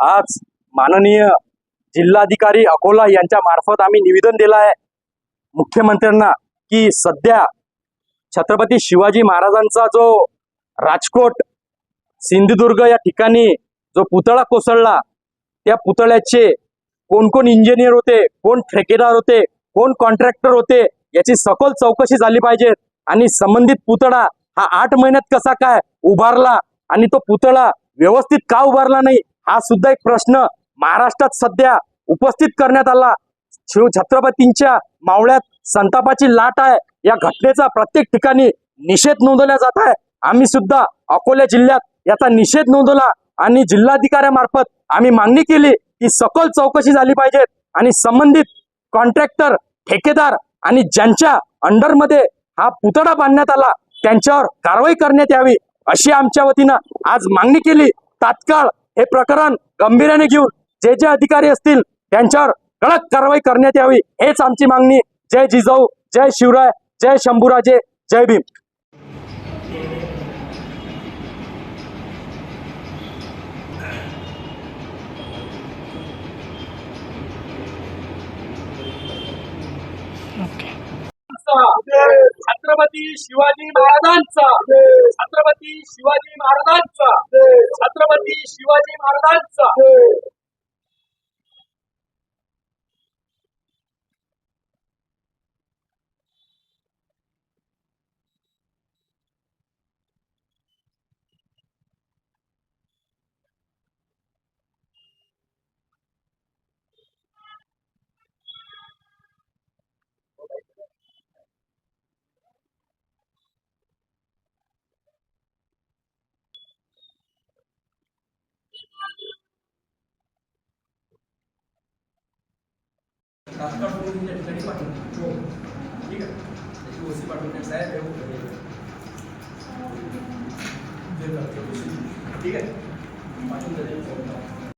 आज माननीय जिल्हाधिकारी अकोला यांच्या मार्फत आम्ही निवेदन दिलं आहे मुख्यमंत्र्यांना की सध्या छत्रपती शिवाजी महाराजांचा जो राजकोट सिंधुदुर्ग या ठिकाणी जो पुतळा कोसळला त्या पुतळ्याचे कोण कोण इंजिनियर होते कोण ठेकेदार होते कोण कॉन्ट्रॅक्टर होते याची सखोल चौकशी झाली पाहिजे आणि संबंधित पुतळा हा आठ महिन्यात कसा काय उभारला आणि तो पुतळा व्यवस्थित का उभारला नाही हा सुद्धा एक प्रश्न महाराष्ट्रात सध्या उपस्थित करण्यात आला. शिव छत्रपतींच्या मावळ्यात संतापाची लाट आहे. या घटनेचा प्रत्येक ठिकाणी निषेध नोंदवला जात आहे. आम्ही सुद्धा अकोला जिल्ह्यात याचा निषेध नोंदवला आणि जिल्हाधिकाऱ्यामार्फत आम्ही मागणी केली की सखोल चौकशी झाली पाहिजेत आणि संबंधित कॉन्ट्रॅक्टर ठेकेदार आणि ज्यांच्या अंडरमध्ये हा पुतळा बांधण्यात आला त्यांच्यावर कारवाई करण्यात यावी अशी आमच्या वतीनं आज मागणी केली. तात्काळ हे प्रकरण गंभीर्याने घेऊन जे जे अधिकारी असतील त्यांच्यावर कडक कारवाई करण्यात यावी हेच आमची मागणी. जय जिजाऊ जय शिवराय जय शंभूराजे जय भीम. छत्रपती शिवाजी महाराजांचा छत्रपती शिवाजी महाराजांचा छत्रपती शिवाजी महाराजांचा. हो. ठीक आहे त्याची ओसी पाठवण्याचं आहे ठीक आहे? पाठवून